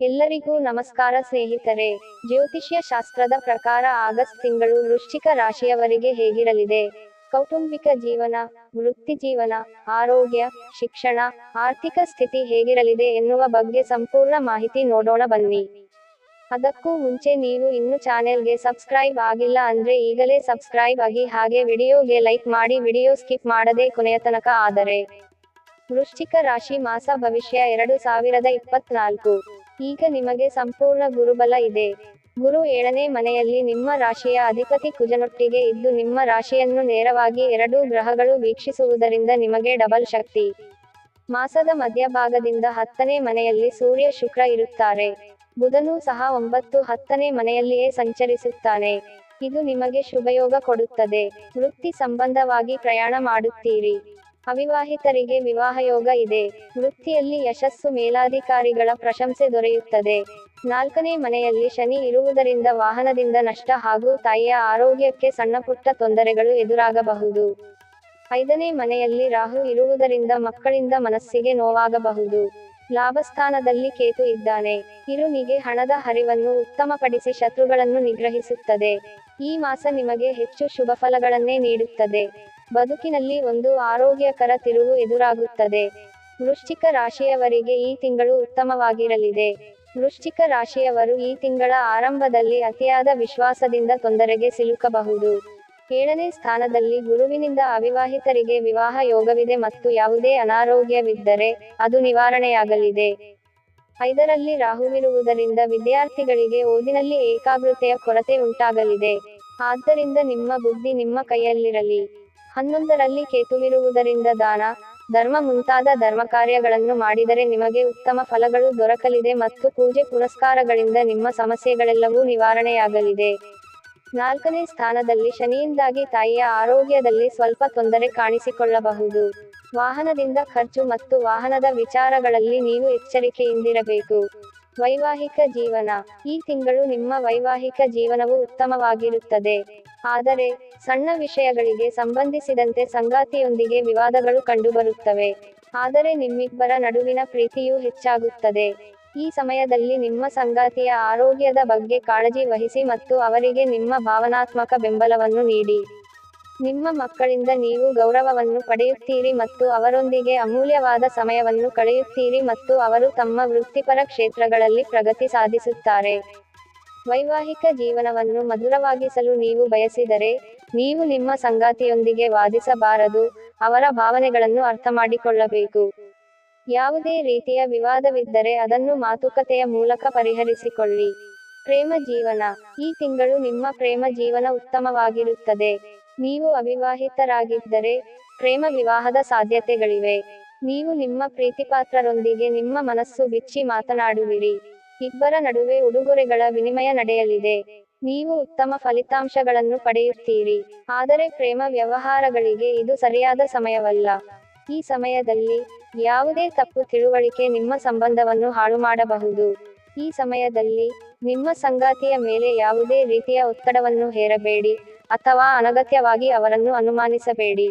ಎಲ್ಲರಿಗೂ ನಮಸ್ಕಾರ ಸ್ನೇಹಿತರೆ. ಜ್ಯೋತಿಷ್ಯ ಶಾಸ್ತ್ರದ ಪ್ರಕಾರ ಆಗಸ್ಟ್ ತಿಂಗಳು ವೃಶ್ಚಿಕ ರಾಶಿಯವರಿಗೆ ಹೇಗಿರಲಿದೆ? ಕೌಟುಂಬಿಕ ಜೀವನ, ವೃತ್ತಿ ಜೀವನ, ಆರೋಗ್ಯ, ಶಿಕ್ಷಣ, ಆರ್ಥಿಕ ಸ್ಥಿತಿ ಹೇಗಿರಲಿದೆ ಎನ್ನುವ ಬಗ್ಗೆ ಸಂಪೂರ್ಣ ಮಾಹಿತಿ ನೋಡೋಣ ಬನ್ನಿ. ಅದಕ್ಕೂ ಮುಂಚೆ ನೀವು ಇನ್ನು ಚಾನೆಲ್ಗೆ ಸಬ್ಸ್ಕ್ರೈಬ್ ಆಗಿಲ್ಲ ಅಂದ್ರೆ ಈಗಲೇ ಸಬ್ಸ್ಕ್ರೈಬ್ ಆಗಿ ಹಾಗೆ ವಿಡಿಯೋಗೆ ಲೈಕ್ ಮಾಡಿ ವಿಡಿಯೋ ಸ್ಕಿಪ್ ಮಾಡದೆ ಕೊನೆಯ ತನಕ ಆದರೆ. ವೃಶ್ಚಿಕ ರಾಶಿ ಮಾಸ ಭವಿಷ್ಯ ಎರಡು ಸಾವಿರದ ಇಪ್ಪತ್ನಾಲ್ಕು. ಈಗ ನಿಮಗೆ ಸಂಪೂರ್ಣ ಗುರುಬಲ ಇದೆ. ಗುರು ಏಳನೇ ಮನೆಯಲ್ಲಿ ನಿಮ್ಮ ರಾಶಿಯ ಅಧಿಪತಿ ಕುಜನೊಟ್ಟಿಗೆ ಇದ್ದು ನಿಮ್ಮ ರಾಶಿಯನ್ನು ನೇರವಾಗಿ ಎರಡೂ ಗ್ರಹಗಳು ವೀಕ್ಷಿಸುವುದರಿಂದ ನಿಮಗೆ ಡಬಲ್ ಶಕ್ತಿ. ಮಾಸದ ಮಧ್ಯಭಾಗದಿಂದ ಹತ್ತನೇ ಮನೆಯಲ್ಲಿ ಸೂರ್ಯ ಶುಕ್ರ ಇರುತ್ತಾರೆ. ಬುಧನೂ ಸಹ ಒಂಬತ್ತು ಹತ್ತನೇ ಮನೆಯಲ್ಲಿಯೇ ಸಂಚರಿಸುತ್ತಾನೆ. ಇದು ನಿಮಗೆ ಶುಭಯೋಗ ಕೊಡುತ್ತದೆ. ವೃತ್ತಿ ಸಂಬಂಧವಾಗಿ ಪ್ರಯಾಣ ಮಾಡುತ್ತೀರಿ. ಅವಿವಾಹಿತರಿಗೆ ವಿವಾಹ ಯೋಗ ಇದೆ. ವೃತ್ತಿಯಲ್ಲಿ ಯಶಸ್ಸು ಮೇಲಾಧಿಕಾರಿಗಳ ಪ್ರಶಂಸೆ ದೊರೆಯುತ್ತದೆ. ನಾಲ್ಕನೇ ಮನೆಯಲ್ಲಿ ಶನಿ ಇರುವುದರಿಂದ ವಾಹನದಿಂದ ನಷ್ಟ ಹಾಗೂ ತಾಯಿಯ ಆರೋಗ್ಯಕ್ಕೆ ಸಣ್ಣಪುಟ್ಟ ತೊಂದರೆಗಳು ಎದುರಾಗಬಹುದು. ಐದನೇ ಮನೆಯಲ್ಲಿ ರಾಹು ಇರುವುದರಿಂದ ಮಕ್ಕಳಿಂದ ಮನಸ್ಸಿಗೆ ನೋವಾಗಬಹುದು. ಲಾಭಸ್ಥಾನದಲ್ಲಿ ಕೇತು ಇದ್ದಾನೆ. ಇರುನಿಗೆ ಹಣದ ಹರಿವನ್ನು ಉತ್ತಮಪಡಿಸಿ ಶತ್ರುಗಳನ್ನು ನಿಗ್ರಹಿಸುತ್ತದೆ. ಈ ಮಾಸ ನಿಮಗೆ ಹೆಚ್ಚು ಶುಭ ಫಲಗಳನ್ನೇ ನೀಡುತ್ತದೆ. ಬದುಕಿನಲ್ಲಿ ಒಂದು ಆರೋಗ್ಯಕರ ತಿರುವು ಎದುರಾಗುತ್ತದೆ. ವೃಶ್ಚಿಕ ರಾಶಿಯವರಿಗೆ ಈ ತಿಂಗಳು ಉತ್ತಮವಾಗಿರಲಿದೆ. ವೃಶ್ಚಿಕ ರಾಶಿಯವರು ಈ ತಿಂಗಳ ಆರಂಭದಲ್ಲಿ ಅತಿಯಾದ ವಿಶ್ವಾಸದಿಂದ ತೊಂದರೆಗೆ ಸಿಲುಕಬಹುದು. ಏಳನೇ ಸ್ಥಾನದಲ್ಲಿ ಗುರುವಿನಿಂದ ಅವಿವಾಹಿತರಿಗೆ ವಿವಾಹ ಯೋಗವಿದೆ ಮತ್ತು ಯಾವುದೇ ಅನಾರೋಗ್ಯವಿದ್ದರೆ ಅದು ನಿವಾರಣೆಯಾಗಲಿದೆ. ಐದರಲ್ಲಿ ರಾಹುವಿರುವುದರಿಂದ ವಿದ್ಯಾರ್ಥಿಗಳಿಗೆ ಓದಿನಲ್ಲಿ ಏಕಾಗ್ರತೆಯ ಕೊರತೆ ಉಂಟಾಗಲಿದೆ. ಆದ್ದರಿಂದ ನಿಮ್ಮ ಬುದ್ಧಿ ನಿಮ್ಮ ಕೈಯಲ್ಲಿರಲಿ. ಹನ್ನೊಂದರಲ್ಲಿ ಕೇತುವಿರುವುದರಿಂದ ದಾನ, ಧರ್ಮ ಮುಂತಾದ ಧರ್ಮ ಕಾರ್ಯಗಳನ್ನು ಮಾಡಿದರೆ ನಿಮಗೆ ಉತ್ತಮ ಫಲಗಳು ದೊರಕಲಿದೆ ಮತ್ತು ಪೂಜೆ ಪುರಸ್ಕಾರಗಳಿಂದ ನಿಮ್ಮ ಸಮಸ್ಯೆಗಳೆಲ್ಲವೂ ನಿವಾರಣೆಯಾಗಲಿದೆ. ನಾಲ್ಕನೇ ಸ್ಥಾನದಲ್ಲಿ ಶನಿಯಿಂದಾಗಿ ತಾಯಿಯ ಆರೋಗ್ಯದಲ್ಲಿ ಸ್ವಲ್ಪ ತೊಂದರೆ ಕಾಣಿಸಿಕೊಳ್ಳಬಹುದು. ವಾಹನದಿಂದ ಖರ್ಚು ಮತ್ತು ವಾಹನದ ವಿಚಾರಗಳಲ್ಲಿ ನೀವು ಎಚ್ಚರಿಕೆಯಿಂದಿರಬೇಕು. ವೈವಾಹಿಕ ಜೀವನ, ಈ ತಿಂಗಳು ನಿಮ್ಮ ವೈವಾಹಿಕ ಜೀವನವು ಉತ್ತಮವಾಗಿರುತ್ತದೆ. ಆದರೆ ಸಣ್ಣ ವಿಷಯಗಳಿಗೆ ಸಂಬಂಧಿಸಿದಂತೆ ಸಂಗಾತಿಯೊಂದಿಗೆ ವಿವಾದಗಳು ಕಂಡುಬರುತ್ತವೆ. ಆದರೆ ನಿಮ್ಮಿಬ್ಬರ ನಡುವಿನ ಪ್ರೀತಿಯೂ ಹೆಚ್ಚಾಗುತ್ತದೆ. ಈ ಸಮಯದಲ್ಲಿ ನಿಮ್ಮ ಸಂಗಾತಿಯ ಆರೋಗ್ಯದ ಬಗ್ಗೆ ಕಾಳಜಿ ವಹಿಸಿ ಮತ್ತು ಅವರಿಗೆ ನಿಮ್ಮ ಭಾವನಾತ್ಮಕ ಬೆಂಬಲವನ್ನು ನೀಡಿ. ನಿಮ್ಮ ಮಕ್ಕಳಿಂದ ನೀವು ಗೌರವವನ್ನು ಪಡೆಯುತ್ತೀರಿ ಮತ್ತು ಅವರೊಂದಿಗೆ ಅಮೂಲ್ಯವಾದ ಸಮಯವನ್ನು ಕಳೆಯುತ್ತೀರಿ ಮತ್ತು ಅವರು ತಮ್ಮ ವೃತ್ತಿಪರ ಕ್ಷೇತ್ರಗಳಲ್ಲಿ ಪ್ರಗತಿ ಸಾಧಿಸುತ್ತಾರೆ. ವೈವಾಹಿಕ ಜೀವನವನ್ನು ಮಧುರವಾಗಿಸಲು ನೀವು ಬಯಸಿದರೆ ನೀವು ನಿಮ್ಮ ಸಂಗಾತಿಯೊಂದಿಗೆ ವಾದಿಸಬಾರದು, ಅವರ ಭಾವನೆಗಳನ್ನು ಅರ್ಥಮಾಡಿಕೊಳ್ಳಬೇಕು. ಯಾವುದೇ ರೀತಿಯ ವಿವಾದವಿದ್ದರೆ ಅದನ್ನು ಮಾತುಕತೆಯ ಮೂಲಕ ಪರಿಹರಿಸಿಕೊಳ್ಳಿ. ಪ್ರೇಮ ಜೀವನ. ಈ ತಿಂಗಳು ನಿಮ್ಮ ಪ್ರೇಮ ಜೀವನ ಉತ್ತಮವಾಗಿರುತ್ತದೆ. ನೀವು ಅವಿವಾಹಿತರಾಗಿದ್ದರೆ ಪ್ರೇಮ ವಿವಾಹದ ಸಾಧ್ಯತೆಗಳಿವೆ. ನೀವು ನಿಮ್ಮ ಪ್ರೀತಿಪಾತ್ರರೊಂದಿಗೆ ನಿಮ್ಮ ಮನಸ್ಸು ಬಿಚ್ಚಿ ಮಾತನಾಡುವಿರಿ. ಇಬ್ಬರ ನಡುವೆ ಉಡುಗೊರೆಗಳ ವಿನಿಮಯ ನಡೆಯಲಿದೆ. ನೀವು ಉತ್ತಮ ಫಲಿತಾಂಶಗಳನ್ನು ಪಡೆಯುತ್ತೀರಿ. ಆದರೆ ಪ್ರೇಮ ವ್ಯವಹಾರಗಳಿಗೆ ಇದು ಸರಿಯಾದ ಸಮಯವಲ್ಲ. ಈ ಸಮಯದಲ್ಲಿ ಯಾವುದೇ ತಪ್ಪು ತಿಳುವಳಿಕೆ ನಿಮ್ಮ ಸಂಬಂಧವನ್ನು ಹಾಳು ಮಾಡಬಹುದು ಈ ಸಮಯದಲ್ಲಿ ನಿಮ್ಮ ಸಂಗಾತಿಯ ಮೇಲೆ ಯಾವುದೇ ರೀತಿಯ ಒತ್ತಡವನ್ನು ಹೇರಬೇಡಿ ಅಥವಾ ಅನಗತ್ಯವಾಗಿ ಅವರನ್ನು ಅನುಮಾನಿಸಬೇಡಿ.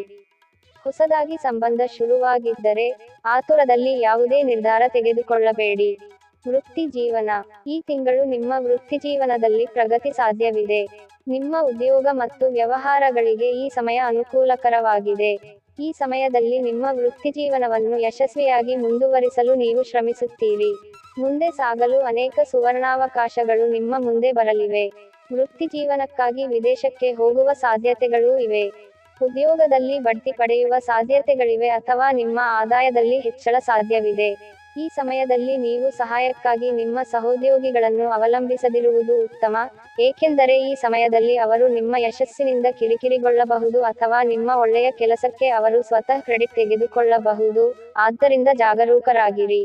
ಹೊಸದಾಗಿ ಸಂಬಂಧ ಶುರುವಾಗಿದ್ದರೆ ಆತುರದಲ್ಲಿ ಯಾವುದೇ ನಿರ್ಧಾರ ತೆಗೆದುಕೊಳ್ಳಬೇಡಿ. ವೃತ್ತಿ ಜೀವನ. ಈ ತಿಂಗಳು ನಿಮ್ಮ ವೃತ್ತಿ ಜೀವನದಲ್ಲಿ ಪ್ರಗತಿ ಸಾಧ್ಯವಿದೆ. ನಿಮ್ಮ ಉದ್ಯೋಗ ಮತ್ತು ವ್ಯವಹಾರಗಳಿಗೆ ಈ ಸಮಯ ಅನುಕೂಲಕರವಾಗಿದೆ. ಈ ಸಮಯದಲ್ಲಿ ನಿಮ್ಮ ವೃತ್ತಿ ಜೀವನವನ್ನು ಯಶಸ್ವಿಯಾಗಿ ಮುಂದುವರಿಸಲು ನೀವು ಶ್ರಮಿಸುತ್ತೀರಿ. ಮುಂದೆ ಸಾಗಲು ಅನೇಕ ಸುವರ್ಣಾವಕಾಶಗಳು ನಿಮ್ಮ ಮುಂದೆ ಬರಲಿವೆ. ವೃತ್ತಿ ಜೀವನಕ್ಕಾಗಿ ವಿದೇಶಕ್ಕೆ ಹೋಗುವ ಸಾಧ್ಯತೆಗಳೂ ಇವೆ. ಉದ್ಯೋಗದಲ್ಲಿ ಬಡ್ತಿ ಪಡೆಯುವ ಸಾಧ್ಯತೆಗಳಿವೆ ಅಥವಾ ನಿಮ್ಮ ಆದಾಯದಲ್ಲಿ ಹೆಚ್ಚಳ ಸಾಧ್ಯವಿದೆ. ಈ ಸಮಯದಲ್ಲಿ ನೀವು ಸಹಾಯಕ್ಕಾಗಿ ನಿಮ್ಮ ಸಹೋದ್ಯೋಗಿಗಳನ್ನು ಅವಲಂಬಿಸದಿರುವುದು ಉತ್ತಮ, ಏಕೆಂದರೆ ಈ ಸಮಯದಲ್ಲಿ ಅವರು ನಿಮ್ಮ ಯಶಸ್ಸಿನಿಂದ ಕಿರಿಕಿರಿಗೊಳ್ಳಬಹುದು ಅಥವಾ ನಿಮ್ಮ ಒಳ್ಳೆಯ ಕೆಲಸಕ್ಕೆ ಅವರು ಸ್ವತಃ ಕ್ರೆಡಿಟ್ ತೆಗೆದುಕೊಳ್ಳಬಹುದು. ಆದ್ದರಿಂದ ಜಾಗರೂಕರಾಗಿರಿ.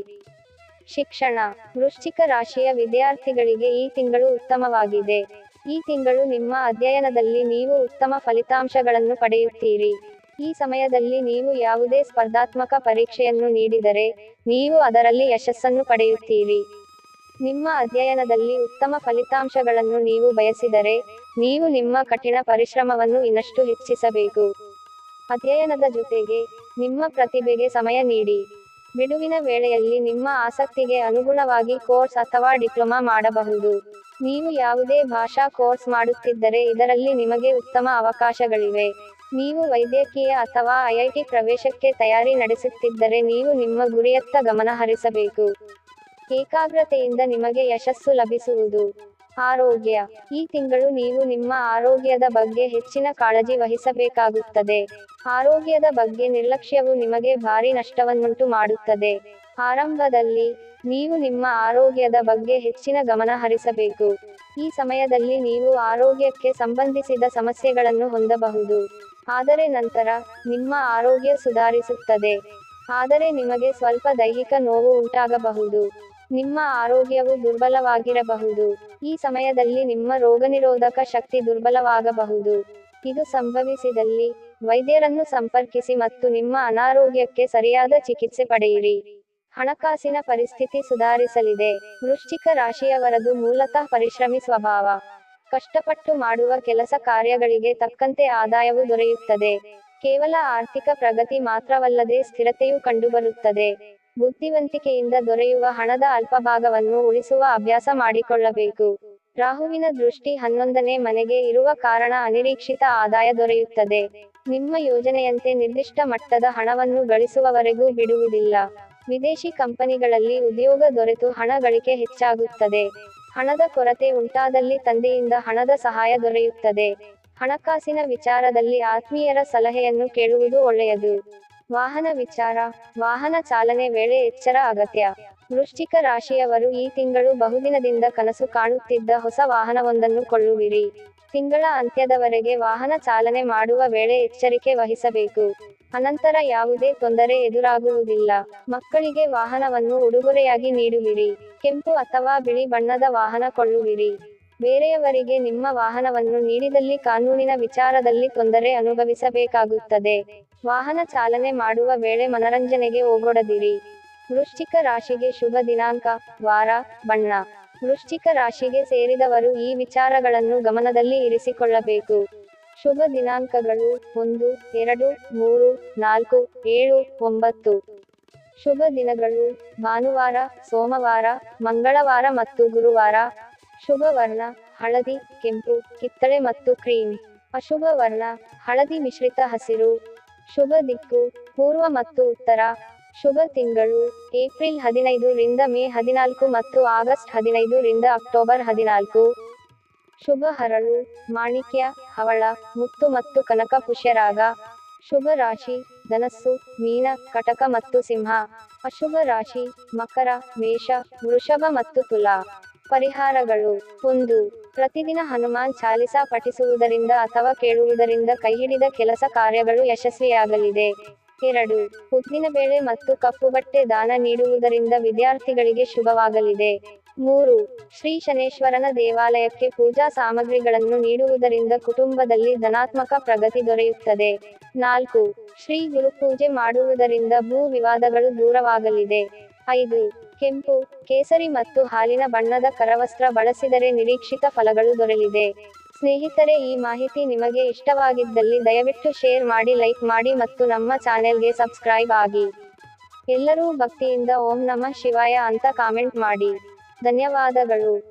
ಶಿಕ್ಷಣ. ವೃಶ್ಚಿಕ ರಾಶಿಯ ವಿದ್ಯಾರ್ಥಿಗಳಿಗೆ ಈ ತಿಂಗಳು ಉತ್ತಮವಾಗಿದೆ. ಈ ತಿಂಗಳು ನಿಮ್ಮ ಅಧ್ಯಯನದಲ್ಲಿ ನೀವು ಉತ್ತಮ ಫಲಿತಾಂಶಗಳನ್ನು ಪಡೆಯುತ್ತೀರಿ. ಈ ಸಮಯದಲ್ಲಿ ನೀವು ಯಾವುದೇ ಸ್ಪರ್ಧಾತ್ಮಕ ಪರೀಕ್ಷೆಯನ್ನು ನೀಡಿದರೆ, ನೀವು ಅದರಲ್ಲಿ ಯಶಸ್ಸನ್ನು ಪಡೆಯುತ್ತೀರಿ. ನಿಮ್ಮ ಅಧ್ಯಯನದಲ್ಲಿ ಉತ್ತಮ ಫಲಿತಾಂಶಗಳನ್ನು ನೀವು ಬಯಸಿದರೆ, ನೀವು ನಿಮ್ಮ ಕಠಿಣ ಪರಿಶ್ರಮವನ್ನು ಇನ್ನಷ್ಟು ಹೆಚ್ಚಿಸಬೇಕು. ಅಧ್ಯಯನದ ಜೊತೆಗೆ, ನಿಮ್ಮ ಪ್ರತಿಭೆಗೆ ಸಮಯ ನೀಡಿ. ಬಿಡುವಿನ ವೇಳೆಯಲ್ಲಿ ನಿಮ್ಮ ಆಸಕ್ತಿಗೆ ಅನುಗುಣವಾಗಿ ಕೋರ್ಸ್ ಅಥವಾ ಡಿಪ್ಲೊಮಾ ಮಾಡಬಹುದು. ನೀವು ಯಾವುದೇ ಭಾಷಾ ಕೋರ್ಸ್ ಮಾಡುತ್ತಿದ್ದರೆ ಇದರಲ್ಲಿ ನಿಮಗೆ ಉತ್ತಮ ಅವಕಾಶಗಳಿವೆ. ನೀವು ವೈದ್ಯಕೀಯ ಅಥವಾ ಐಐಟಿ ಪ್ರವೇಶಕ್ಕೆ ತಯಾರಿ ನಡೆಸುತ್ತಿದ್ದರೆ ನೀವು ನಿಮ್ಮ ಗುರಿಯತ್ತ ಗಮನ ಹರಿಸಬೇಕು. ಏಕಾಗ್ರತೆಯಿಂದ ನಿಮಗೆ ಯಶಸ್ಸು ಲಭಿಸುವುದು. ಆರೋಗ್ಯ. ಈ ತಿಂಗಳು ನೀವು ನಿಮ್ಮ ಆರೋಗ್ಯದ ಬಗ್ಗೆ ಹೆಚ್ಚಿನ ಕಾಳಜಿ ವಹಿಸಬೇಕಾಗುತ್ತದೆ. ಆರೋಗ್ಯದ ಬಗ್ಗೆ ನಿರ್ಲಕ್ಷ್ಯವು ನಿಮಗೆ ಭಾರಿ ನಷ್ಟವನ್ನುಂಟು ಮಾಡುತ್ತದೆ. ಆರಂಭದಲ್ಲಿ ನೀವು ನಿಮ್ಮ ಆರೋಗ್ಯದ ಬಗ್ಗೆ ಹೆಚ್ಚಿನ ಗಮನ ಹರಿಸಬೇಕು. ಈ ಸಮಯದಲ್ಲಿ ನೀವು ಆರೋಗ್ಯಕ್ಕೆ ಸಂಬಂಧಿಸಿದ ಸಮಸ್ಯೆಗಳನ್ನು ಹೊಂದಬಹುದು. ಆದರೆ ನಂತರ ನಿಮ್ಮ ಆರೋಗ್ಯ ಸುಧಾರಿಸುತ್ತದೆ. ಆದರೆ ನಿಮಗೆ ಸ್ವಲ್ಪ ದೈಹಿಕ ನೋವು ಉಂಟಾಗಬಹುದು. ನಿಮ್ಮ ಆರೋಗ್ಯವು ದುರ್ಬಲವಾಗಿರಬಹುದು. ಈ ಸಮಯದಲ್ಲಿ ನಿಮ್ಮ ರೋಗನಿರೋಧಕ ಶಕ್ತಿ ದುರ್ಬಲವಾಗಬಹುದು. ಇದು ಸಂಭವಿಸಿದಲ್ಲಿ ವೈದ್ಯರನ್ನು ಸಂಪರ್ಕಿಸಿ ಮತ್ತು ನಿಮ್ಮ ಅನಾರೋಗ್ಯಕ್ಕೆ ಸರಿಯಾದ ಚಿಕಿತ್ಸೆ ಪಡೆಯಿರಿ. ಹಣಕಾಸಿನ ಪರಿಸ್ಥಿತಿ ಸುಧಾರಿಸಲಿದೆ. ವೃಶ್ಚಿಕ ರಾಶಿಯವರದು ಮೂಲತಃ ಪರಿಶ್ರಮಿ ಸ್ವಭಾವ. ಕಷ್ಟಪಟ್ಟು ಮಾಡುವ ಕೆಲಸ ಕಾರ್ಯಗಳಿಗೆ ತಕ್ಕಂತೆ ಆದಾಯವು ದೊರೆಯುತ್ತದೆ. ಕೇವಲ ಆರ್ಥಿಕ ಪ್ರಗತಿ ಮಾತ್ರವಲ್ಲದೆ ಸ್ಥಿರತೆಯೂ ಕಂಡುಬರುತ್ತದೆ. ಬುದ್ಧಿವಂತಿಕೆಯಿಂದ ದೊರೆಯುವ ಹಣದ ಅಲ್ಪಭಾಗವನ್ನು ಉಳಿಸುವ ಅಭ್ಯಾಸ ಮಾಡಿಕೊಳ್ಳಬೇಕು. ರಾಹುವಿನ ದೃಷ್ಟಿ ಹನ್ನೊಂದನೇ ಮನೆಗೆ ಇರುವ ಕಾರಣ ಅನಿರೀಕ್ಷಿತ ಆದಾಯ ದೊರೆಯುತ್ತದೆ. ನಿಮ್ಮ ಯೋಜನೆಯಂತೆ ನಿರ್ದಿಷ್ಟ ಮಟ್ಟದ ಹಣವನ್ನು ಗಳಿಸುವವರೆಗೂ ಬಿಡುವುದಿಲ್ಲ. ವಿದೇಶಿ ಕಂಪನಿಗಳಲ್ಲಿ ಉದ್ಯೋಗ ದೊರೆತು ಹಣ ಗಳಿಕೆ ಹೆಚ್ಚಾಗುತ್ತದೆ. ಹಣದ ಕೊರತೆ ಉಂಟಾದಲ್ಲಿ ತಂದೆಯಿಂದ ಹಣದ ಸಹಾಯ ದೊರೆಯುತ್ತದೆ. ಹಣಕಾಸಿನ ವಿಚಾರದಲ್ಲಿ ಆತ್ಮೀಯರ ಸಲಹೆಯನ್ನು ಕೇಳುವುದು ಒಳ್ಳೆಯದು. ವಾಹನ ವಿಚಾರ, ವಾಹನ ಚಾಲನೆ ವೇಳೆ ಎಚ್ಚರ ಅಗತ್ಯ. ವೃಶ್ಚಿಕ ರಾಶಿಯವರು ಈ ತಿಂಗಳು ಬಹುದಿನದಿಂದ ಕನಸು ಕಾಣುತ್ತಿದ್ದ ಹೊಸ ವಾಹನವೊಂದನ್ನು ಕೊಳ್ಳುವಿರಿ. ತಿಂಗಳ ಅಂತ್ಯದವರೆಗೆ ವಾಹನ ಚಾಲನೆ ಮಾಡುವ ವೇಳೆ ಎಚ್ಚರಿಕೆ ವಹಿಸಬೇಕು. ಅನಂತರ ಯಾವುದೇ ತೊಂದರೆ ಎದುರಾಗುವುದಿಲ್ಲ. ಮಕ್ಕಳಿಗೆ ವಾಹನವನ್ನು ಉಡುಗೊರೆಯಾಗಿ ನೀಡುವಿರಿ. ಕೆಂಪು ಅಥವಾ ಬಿಳಿ ಬಣ್ಣದ ವಾಹನ ಕೊಳ್ಳುವಿರಿ. ಬೇರೆಯವರಿಗೆ ನಿಮ್ಮ ವಾಹನವನ್ನು ನೀಡಿದಲ್ಲಿ ಕಾನೂನಿನ ವಿಚಾರದಲ್ಲಿ ತೊಂದರೆ ಅನುಭವಿಸಬೇಕಾಗುತ್ತದೆ. ವಾಹನ ಚಾಲನೆ ಮಾಡುವ ವೇಳೆ ಮನರಂಜನೆಗೆ ಓಗೊಡದಿರಿ. ವೃಶ್ಚಿಕ ರಾಶಿಗೆ ಶುಭ ದಿನಾಂಕ, ವಾರ, ಬಣ್ಣ. ವೃಶ್ಚಿಕ ರಾಶಿಗೆ ಸೇರಿದವರು ಈ ವಿಚಾರಗಳನ್ನು ಗಮನದಲ್ಲಿ ಇರಿಸಿಕೊಳ್ಳಬೇಕು. ಶುಭ ದಿನಾಂಕಗಳು ಒಂದು, ಎರಡು, ಮೂರು, ನಾಲ್ಕು, ಏಳು, ಒಂಬತ್ತು. ಶುಭ ದಿನಗಳು ಭಾನುವಾರ, ಸೋಮವಾರ, ಮಂಗಳವಾರ ಮತ್ತು ಗುರುವಾರ. ಶುಭ ವರ್ಣ, ಹಳದಿ, ಕೆಂಪು, ಕಿತ್ತಳೆ ಮತ್ತು ಕ್ರೀಮ್. ಅಶುಭ ವರ್ಣ, ಹಳದಿ ಮಿಶ್ರಿತ ಹಸಿರು. ಶುಭ ದಿಕ್ಕು, ಪೂರ್ವ ಮತ್ತು ಉತ್ತರ. ಶುಭ ತಿಂಗಳು, ಏಪ್ರಿಲ್ ಹದಿನೈದು ರಿಂದ ಮೇ ಹದಿನಾಲ್ಕು ಮತ್ತು ಆಗಸ್ಟ್ ಹದಿನೈದು ರಿಂದ ಅಕ್ಟೋಬರ್ ಹದಿನಾಲ್ಕು. ಶುಭ ಹರಳು ಮಾಣಿಕ್ಯ ಹವಳ ಮುತ್ತು ಮತ್ತು ಕನಕ ಪುಷ್ಯರಾಗ ಶುಭ ರಾಶಿ ಧನಸ್ಸು, ಮೀನ, ಕಟಕ ಮತ್ತು ಸಿಂಹ, ಅಶುಭ ರಾಶಿ, ಮಕರ, ಮೇಷ, ವೃಷಭ ಮತ್ತು ತುಲಾ. ಪರಿಹಾರಗಳು. ಒಂದು, ಪ್ರತಿದಿನ ಹನುಮಾನ್ ಚಾಲಿಸಾ ಪಠಿಸುವುದರಿಂದ ಅಥವಾ ಕೇಳುವುದರಿಂದ ಕೈಹಿಡಿದ ಕೆಲಸ ಕಾರ್ಯಗಳು ಯಶಸ್ವಿಯಾಗಲಿದೆ. ಎರಡು, ಉದ್ದಿನ ಬೇಳೆ ಮತ್ತು ಕಪ್ಪು ಬಟ್ಟೆ ದಾನ ನೀಡುವುದರಿಂದ ವಿದ್ಯಾರ್ಥಿಗಳಿಗೆ ಶುಭವಾಗಲಿದೆ. ಮೂರು, ಶ್ರೀ ಶನೇಶ್ವರನ ದೇವಾಲಯಕ್ಕೆ ಪೂಜಾ ಸಾಮಗ್ರಿಗಳನ್ನು ನೀಡುವುದರಿಂದ ಕುಟುಂಬದಲ್ಲಿ ಧನಾತ್ಮಕ ಪ್ರಗತಿ ದೊರೆಯುತ್ತದೆ. ನಾಲ್ಕು, ಶ್ರೀ ಗುರುಪೂಜೆ ಮಾಡುವುದರಿಂದ ಭೂ ವಿವಾದಗಳು ದೂರವಾಗಲಿದೆ. ಐದು, ಕೆಂಪು, ಕೇಸರಿ ಮತ್ತು ಹಾಲಿನ ಬಣ್ಣದ ಕರವಸ್ತ್ರ ಬಳಸಿದರೆ ನಿರೀಕ್ಷಿತ ಫಲಗಳು ದೊರೆಯಲಿದೆ. ಸ್ನೇಹಿತರೆ, ಈ ಮಾಹಿತಿ ನಿಮಗೆ ಇಷ್ಟವಾಗಿದ್ದಲ್ಲಿ ದಯವಿಟ್ಟು ಶೇರ್ ಮಾಡಿ, ಲೈಕ್ ಮಾಡಿ ಮತ್ತು ನಮ್ಮ ಚಾನೆಲ್ಗೆ ಸಬ್ಸ್ಕ್ರೈಬ್ ಆಗಿ. ಎಲ್ಲರೂ ಭಕ್ತಿಯಿಂದ ಓಂ ನಮಃ ಶಿವಾಯ ಅಂತ ಕಾಮೆಂಟ್ ಮಾಡಿ. ಧನ್ಯವಾದಗಳು.